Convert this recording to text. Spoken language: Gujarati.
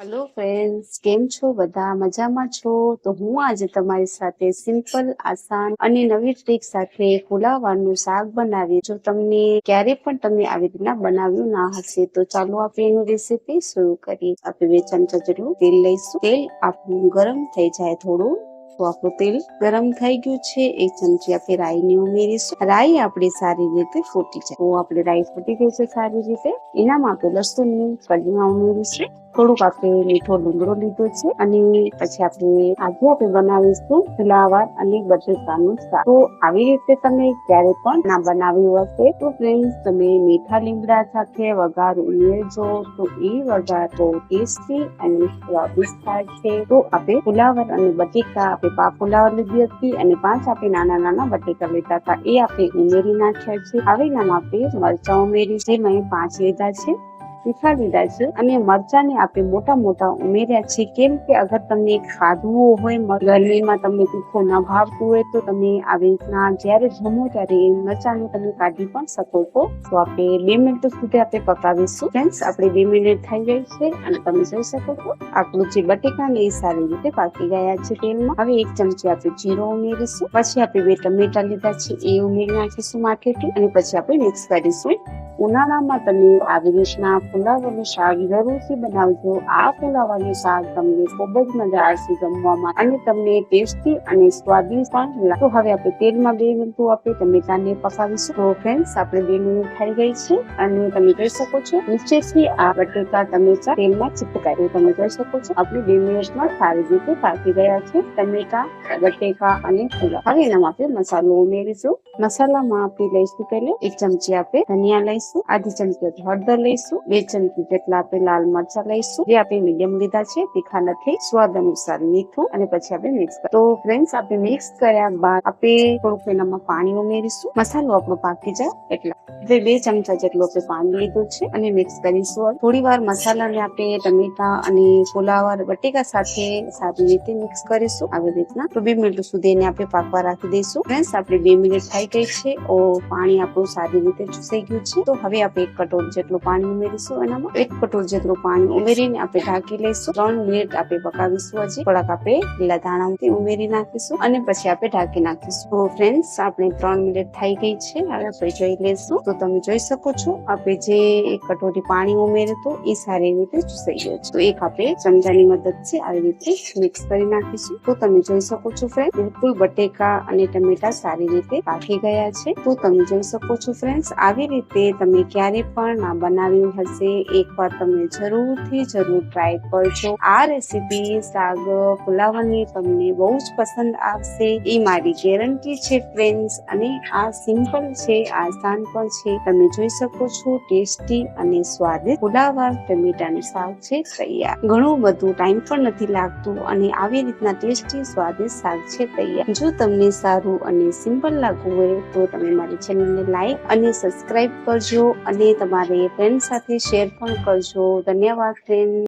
હેલો ફ્રેન્ડ્સ કેમ છો? બધા મજામાં છો? તો હું આજે તમારી સાથે સિમ્પલ આસાન અને નવી ટ્રીક સાથે ફુલાવાનું શાક બનાવી જો તમને ક્યારે પણ તમે આવી રીતના બનાવ્યું ના હશે, તો ચાલો આપણે એની રેસીપી શરૂ કરીએ. આપણે બે ચમચા જેટલું તેલ લઈશું. તેલ આપણું ગરમ થઈ જાય થોડું. તો તેલ ગરમ થઈ ગયું છે. એક ચમચી આપણે રાઈને ઉમેરીશું. રાઈ આપણી સારી રીતે ફૂટી જાય. તો આપણે રાઈ ફૂટી ગઈ છે સારી રીતે. એનામાં આપણે લસણની કડીમાં ઉમેરીશું. થોડુંક આપણે મીઠો ડુંગળો લીધો છે અને પછી આપણે આજે આપણે બનાવીશું ફુલાવર અને બટેકાનું શાક. તો આવી રીતે તમે ક્યારે પણ ના બનાવ્યું હશે તો ફ્રેન્ડ્સ તમે મીઠા લીમડા સાથે વઘાર ઉમેરજો. તો એ વઘાર તો ટેસ્ટી અને સ્વાદિષ્ટ છે. તો આપણે ફુલાવર અને બટેકા આપણે પાંચ ફુલાવર લીધી હતી અને પાંચ આપણે નાના નાના બટેકા લીધા હતા. એ આપણે ઉમેરી નાખ્યા છે. હવે નામ આપણે મરચાં ઉમેરી છે. મેં પાંચ લીધા છે. તીખા લીધા છે. અને મરચાંને આપણે મોટા મોટા ઉમેર્યા છે. કેમ કે અગર તમને ખાધવું હોય ગરમીમાં તમને તીખો ન ભાવતું હોય, તો તમે આવી રીતના જ્યારે જમો ત્યારે એ મરચાંને તમે કાઢી પણ શકો છો. તો આપણે બે મિનિટ સુધી આપણે પકાવીશું. ફ્રેન્ડ્સ આપણે બે મિનિટ થઈ ગઈ છે અને તમે જોઈ શકો છો, આપણું જે બટેકા ને એ સારી રીતે પાકી ગયા છે તેલમાં. હવે એક ચમચી આપણે જીરો ઉમેરીશું. પછી આપણે બે ટમેટા લીધા છે, એ ઉમેરી નાખીશું માર્કેટથી અને પછી આપણે મિક્સ કરીશું. ઉનાળામાં તમે આવી રીતના ફુલાવરનું શાક જરૂરથી બનાવજો. આ ફુલાવરનું શાક તમને ખૂબ જ મજા આવશે જમવામાં અને તમને ટેસ્ટી અને સ્વાદિષ્ટ પણ લાગશે હવે આપણે તેલમાં બે મિનિટ આપણે ટમેટાને પકાવીશું. તો ફ્રેન્ડ્સ આપણે બે મિનિટ થઈ ગઈ છે અને તમે જોઈ શકો છો, નીચેથી આ બટેકા ટમેટા તેલમાં ચિપકાય. તમે જોઈ શકો છો, આપણે બે મિનિટમાં સારી રીતે પાકી ગયા છે ટમેટા, બટેકા અને ફુલા. હવે એનામાં આપણે મસાલો ઉમેરીશું. મસાલામાં આપણે લઈશું પહેલે એક ચમચી આપણે ધનિયા લઈશું, આધી ચમચી હળદર લઈશું, બે ચમચી જેટલા આપણે લાલ મરચા લઈશું, જે આપણે મીડિયમ લીધા છે, તીખા નથી, સ્વાદ અનુસાર મીઠું અને પછી આપણે મિક્સ તો ફ્રેન્ડ્સ આપણે મિક્સ કર્યા બાદ આપણે થોડુંક એનામાં પાણી ઉમેરીશું. મસાલો આપણો પાકી જાય એટલા. એટલે બે ચમચા જેટલું આપણે પાણી લીધું છે અને મિક્સ કરીશું થોડી વાર મસાલાને આપણે ટમેટા અને ફુલાવર બટેકા સાથે સારી રીતે મિક્સ કરીશું. આવી રીતના. તો બે મિનિટ સુધી એને આપણે પાકવા રાખી દઈશું. ફ્રેન્ડ્સ આપણે બે મિનિટ થઈ ગઈ છે. ઓ પાણી આપણું સારી રીતે ચૂસાઈ ગયું છે. તો હવે આપણે એક કટોર જેટલું પાણી ઉમેરીશું. એનામાં એક કટોર જેટલું પાણી ઉમેરીને આપણે ઢાંકી લઈશું. ત્રણ મિનિટ આપણે પકાવીશું હજી. થોડાક આપણે લીલા ધાણા ઉમેરી નાખીશું અને પછી આપણે ઢાંકી નાખીશું. ફ્રેન્ડ્સ આપણે ત્રણ મિનિટ થઈ ગઈ છે. હવે આપણે જોઈ લઈશું. તો તમે જોઈ શકો છો, આપણે જે એક કટોરી પાણી ઉમેર્યું હતું, એ સારી રીતે ચૂસાઈ ગયું છે. તો એક આપણે ચમચાની મદદથી આવી રીતે મિક્સ કરી નાખીશું. તો તમે જોઈ શકો છો ફ્રેન્ડ બિલકુલ બટેકા અને ટમેટા સારી રીતે પાકી ગયા છે. તો તમે જોઈ શકો છો ફ્રેન્ડ્સ આવી રીતે તમે ક્યારે પણ ના બનાવ્યું હશે એકવાર તમે જરૂરથી જરૂર ટ્રાય કરજો. આ રેસીપી શાક ફુલાવાની તમને બહુ જ પસંદ આવશે. એ મારી ગેરંટી છે ફ્રેન્ડ્સ અને આ સિમ્પલ છે, આસાન પણ છે. તમે જોઈ શકો છો ટેસ્ટી અને સ્વાદિષ્ટ ફુલાવાર ટમેટાનું શાક છે, તૈયાર. ઘણું બધું ટાઈમ પણ નથી લાગતું અને આવી રીતના ટેસ્ટી સ્વાદિષ્ટ શાક છે, તૈયાર. જો તમને સારું અને સિમ્પલ લાગવું હોય તો તમે મારી ચેનલને લાઈક અને સબસ્ક્રાઇબ કરજો અને તમારે ફ્રેન્ડ સાથે શેર પણ કરજો. ધન્યવાદ ફ્રેન્ડ